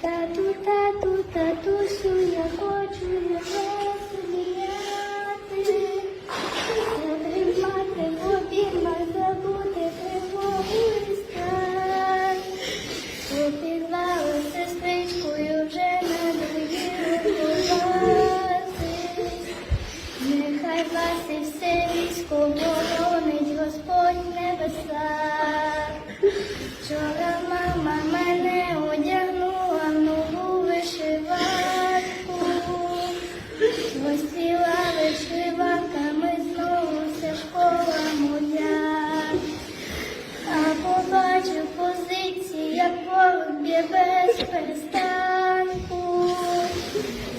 Тату, тату, татусю, я хочу тебе зміняти. Затримати в обіймах, забути тривогу і страх. Сестричкою, вже надоїли ховати. Нехай вас і все військо Мама мене одягнула нову вишиванку. Гостіла вишиванками знову вся школа моя. А побачив позиції, як б'є без перестанку.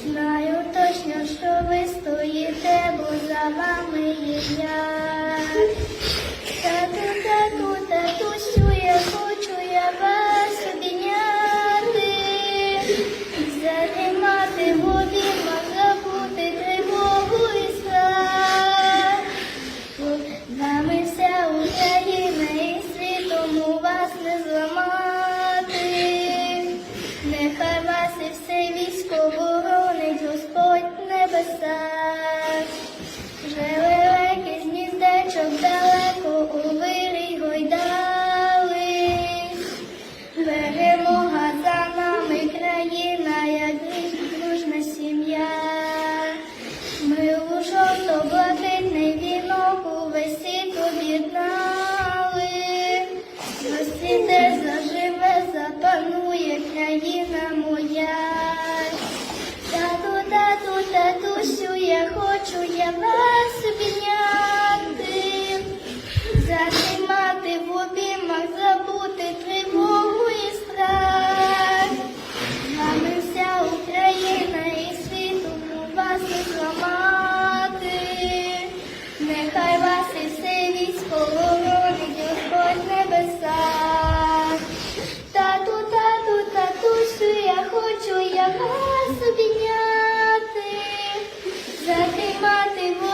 Знаю точно, що ви стоїте, бо за вами є я. З нами вся Україна і світом у вас не зламати. Нехай вас і все військо боронить Господь небеса. Лелеки з гніздечок далеко у вирій гойдали. Перемога за нами країна, як дружна сім'я. Ми у жовто-блакитний partemos.